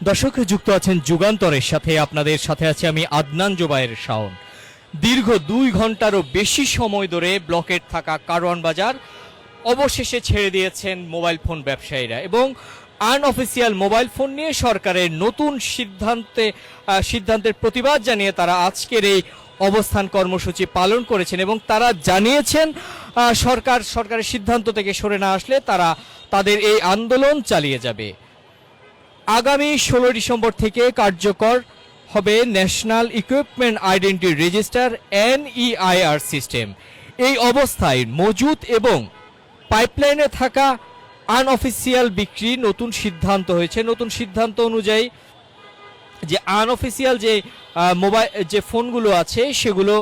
দর্শক, যুক্ত আছেন যুগান্তরের সাথে। আপনাদের সাথে আছে আমি আদনান জোবায়ের শাওন। দীর্ঘ দুই ঘন্টারও বেশি সময় ধরে ব্লকেট থাকা কারওয়ান বাজার অবশেষে ছেড়ে দিয়েছেন মোবাইল ফোন ব্যবসায়ীরা এবং আনঅফিসিয়াল মোবাইল ফোন নিয়ে সরকারের নতুন সিদ্ধান্তে সিদ্ধান্তের প্রতিবাদ জানিয়ে তারা আজকের এই অবস্থান কর্মসূচি পালন করেছেন এবং তারা জানিয়েছেন সরকার, সরকারের সিদ্ধান্ত থেকে সরে না আসলে তারা তাদের এই আন্দোলন চালিয়ে যাবে। আগামী ষোলো ডিসেম্বর থেকে কার্যকর হবে national equipment identity register, NEIR system. এই অবস্থায় মজুদ এবং পাইপলাইনে থাকা আনঅফিসিয়াল বিক্রি নতুন সিদ্ধান্ত হয়েছে। নতুন সিদ্ধান্ত অনুযায়ী যে আনঅফিসিয়াল যে মোবাইল যে ফোনগুলো আছে সেগুলো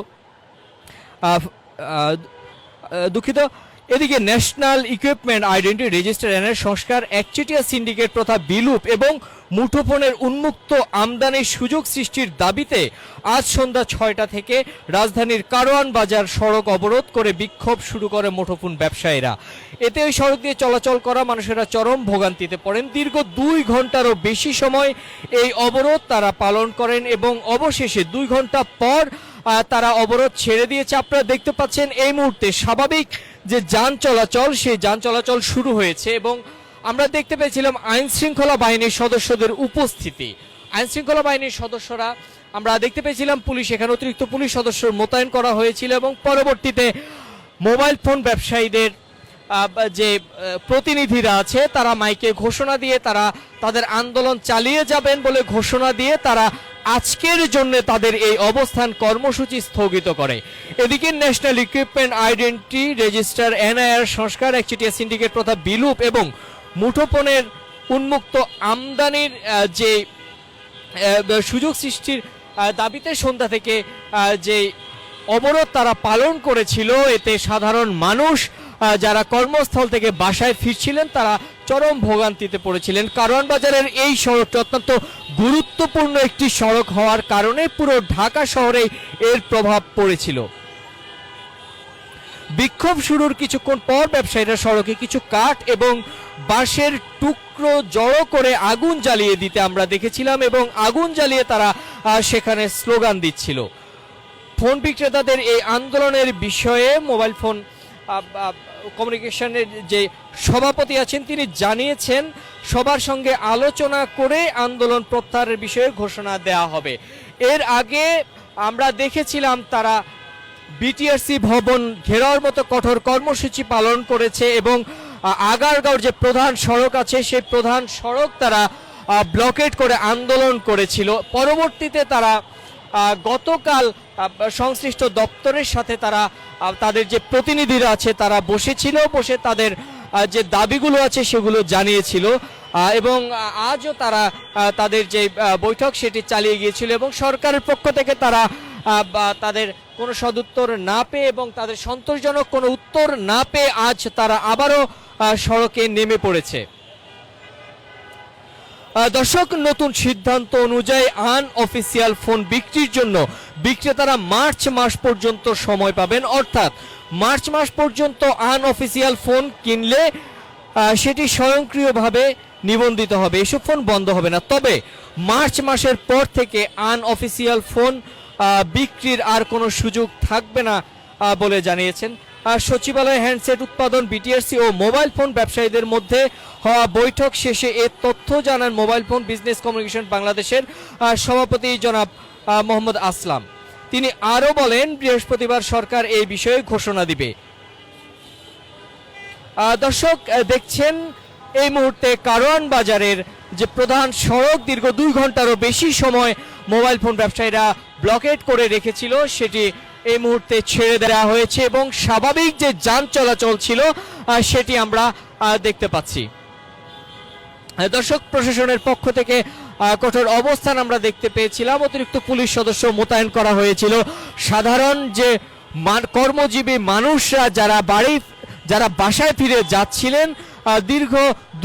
দুঃখিত এদিকে ন্যাশনাল ইকুইপমেন্ট আইডেন্টি রেজিস্টার এনের সংস্কার, একচেটিয়া সিন্ডিকেট প্রথা বিলুপ এবং মুঠোফোনের উন্মুক্ত আমদানির সুযোগ সৃষ্টির দাবিতে আজ সন্ধ্যা ছয়টা থেকে রাজধানীর কারওয়ান বাজার সড়ক অবরোধ করে বিক্ষোভ শুরু করে মুঠোফোন ব্যবসায়ীরা। এতে ওই সড়ক দিয়ে চলাচল করা মানুষেরা চরম ভোগান্তিতে পড়েন। দীর্ঘ দুই ঘন্টারও বেশি সময় এই অবরোধ তারা পালন করেন এবং অবশেষে দুই ঘণ্টা পর তারা অবরোধ ছেড়ে দিয়েছে। আপনারা দেখতে পাচ্ছেন এই মুহূর্তে স্বাভাবিক যে যান চলাচল, সেই যান চলাচল শুরু হয়েছে এবং আমরা দেখতে পেয়েছিলাম আইন শৃঙ্খলা বাহিনীর সদস্যদের উপস্থিতি। আইন শৃঙ্খলা বাহিনীর সদস্যরা, আমরা দেখতে পেয়েছিলাম পুলিশ, এখানে অতিরিক্ত পুলিশ সদস্য মোতায়েন করা হয়েছিল এবং পরবর্তীতে মোবাইল ফোন ব্যবসায়ীদের যে প্রতিনিধিরা আছে, তারা মাইকে ঘোষণা দিয়ে তারা তাদের আন্দোলন চালিয়ে যাবেন বলে ঘোষণা দিয়ে তারা আজকের জন্য তাদের এই অবস্থান কর্মসূচি স্থগিত করে। এদিকে national equipment identity register NIR সংস্কার একচেটিয়া সিন্ডিকেট প্রথা বিলুপ এবং মুঠোফোনের উন্মুক্ত আমদানির যে সুযোগ সৃষ্টির দাবিতে সন্ধ্যা থেকে যে অবরোধ তারা পালন করেছিল, এতে সাধারণ মানুষ যারা কর্মস্থল থেকে বাসায় ফিরছিলেন, তারা চরম ভোগান্তিতে পড়েছিলেন। কারণ বাজারের এই সড়কটি অত্যন্ত গুরুত্বপূর্ণ একটি সড়ক হওয়ার কারণে পুরো ঢাকা শহরে এর প্রভাব পড়েছিল। বিক্ষোভ শুরুর কিছুক্ষণ পর ব্যবসায়ীরা সড়কে কিছু কাঠ এবং বাঁশের টুকরো জড়ো করে আগুন জ্বালিয়ে দিতে আমরা দেখেছিলাম এবং আগুন জ্বালিয়ে তারা সেখানে স্লোগান দিচ্ছিল। ফোন বিক্রেতাদের এই আন্দোলনের বিষয়ে মোবাইল ফোন কমিউনিকেশনের যে সভাপতি আছেন, তিনি জানিয়েছেন, সবার সঙ্গে আলোচনা করে আন্দোলন প্রত্যাহারের বিষয়ে ঘোষণা দেওয়া হবে। এর আগে আমরা দেখেছিলাম তারা বিটিআরসি ভবন ঘেরাওর মতো কঠোর কর্মসূচি পালন করেছে এবং আগারগাঁওর যে প্রধান সড়ক আছে, সেই প্রধান সড়ক তারা ব্লকেট করে আন্দোলন করেছিল। পরবর্তীতে তারা গতকাল সংশ্লিষ্ট দপ্তরের সাথে তারা তাদের যে প্রতিনিধিরা আছে, তারা বসেছিল, বসে তাদের যে দাবিগুলো আছে সেগুলো জানিয়েছিল। এবং আজও তারা তাদের যে বৈঠক সেটি চালিয়ে গিয়েছিল এবং সরকারের পক্ষ থেকে তারা তাদের কোনো সদুত্তর না পেয়ে এবং তাদের সন্তোষজনক কোনো উত্তর না পেয়ে আজ তারা আবারও সড়কে নেমে পড়েছে। দর্শক, নতুন সিদ্ধান্ত অনুযায়ী আন অফিসিয়াল ফোন বিক্রির জন্য বিক্রেতারা মার্চ মাস পর্যন্ত সময় পাবেন। অর্থাৎ মার্চ মাস পর্যন্ত আন অফিসিয়াল ফোন কিনলে সেটি স্বয়ংক্রিয়ভাবে নিবন্ধিত হবে। এসব ফোন বন্ধ হবে না। তবে মার্চ মাসের পর থেকে আন অফিসিয়াল ফোন বিক্রির আর কোনো সুযোগ থাকবে না বলে জানিয়েছেন সচিবালয় হ্যান্ডসেট উৎপাদন বিটিআরসি ও মোবাইল ফোন ব্যবসায়ীদের মধ্যে হওয়া বৈঠক শেষে এ তথ্য জানান মোবাইল ফোন বিজনেস কমিউনিকেশন বাংলাদেশের সভাপতি জনাব মোহাম্মদ আসলাম। তিনি আরও বলেন, বৃহস্পতিবার সরকার এই বিষয়ে ঘোষণা দিবে। দর্শক দেখছেন, এই মুহূর্তে কারওয়ান বাজারের যে প্রধান সড়ক দীর্ঘ দুই ঘন্টারও বেশি সময় মোবাইল ফোন ব্যবসায়ীরা ব্লকেট করে রেখেছিল, সেটি এই মুহূর্তে ছেড়ে দেওয়া হয়েছে এবং স্বাভাবিক যে যান চলাচল ছিল সেটি আমরা দেখতে পাচ্ছি। দর্শক, প্রশাসনের পক্ষ থেকে কঠোর অবস্থান আমরা দেখতে পেয়েছিলাম। অতিরিক্ত পুলিশ সদস্য মোতায়েন করা হয়েছিল। সাধারণ যে কর্মজীবী মানুষরা যারা বাড়ি, যারা বাসায় ফিরে যাচ্ছিলেন দীর্ঘ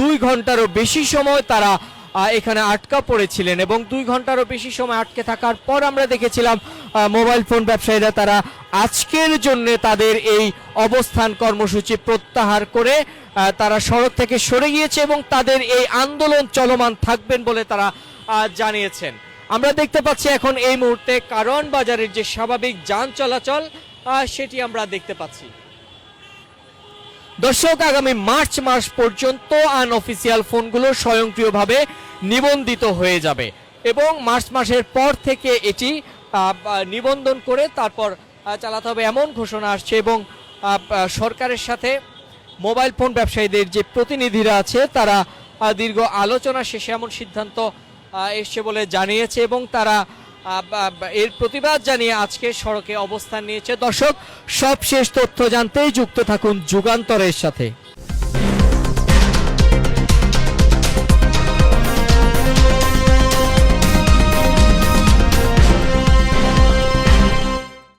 দুই ঘন্টারও বেশি সময় তারা এখানে আটকা পড়েছিলেন এবং দুই ঘন্টারও বেশি সময় আটকে থাকার পর আমরা দেখেছিলাম মোবাইল ফোন ব্যবসায়ীরা তারা আজকের জন্য তাদের এই অবস্থান কর্মসূচি প্রত্যাহার করে তারা সড়ক থেকে সরে গিয়েছে এবং তাদের এই আন্দোলন চলমান থাকবেন বলে তারা জানিয়েছেন। আমরা দেখতে পাচ্ছি এখন এই মুহূর্তে কারণ বাজারের যে স্বাভাবিক যান চলাচল সেটি আমরা দেখতে পাচ্ছি। দর্শক, আগামী মার্চ মাস পর্যন্ত আনঅফিসিয়াল ফোনগুলো স্বয়ংক্রিয়ভাবে নিবন্ধিত হয়ে যাবে এবং মার্চ মাসের পর থেকে এটি নিবন্ধন করে তারপর চালাতে হবে এমন ঘোষণা আসছে এবং সরকারের সাথে মোবাইল ফোন ব্যবসায়ীদের যে প্রতিনিধিরা আছে, তারা দীর্ঘ আলোচনা শেষে এমন সিদ্ধান্ত এসছে বলে জানিয়েছে এবং তারা এর প্রতিবাদ জানিয়ে আজকে সড়কে অবস্থান নিয়েছে। দর্শক সব শেষ তথ্য জানতেই যুক্ত থাকুন যুগান্তরের সাথে।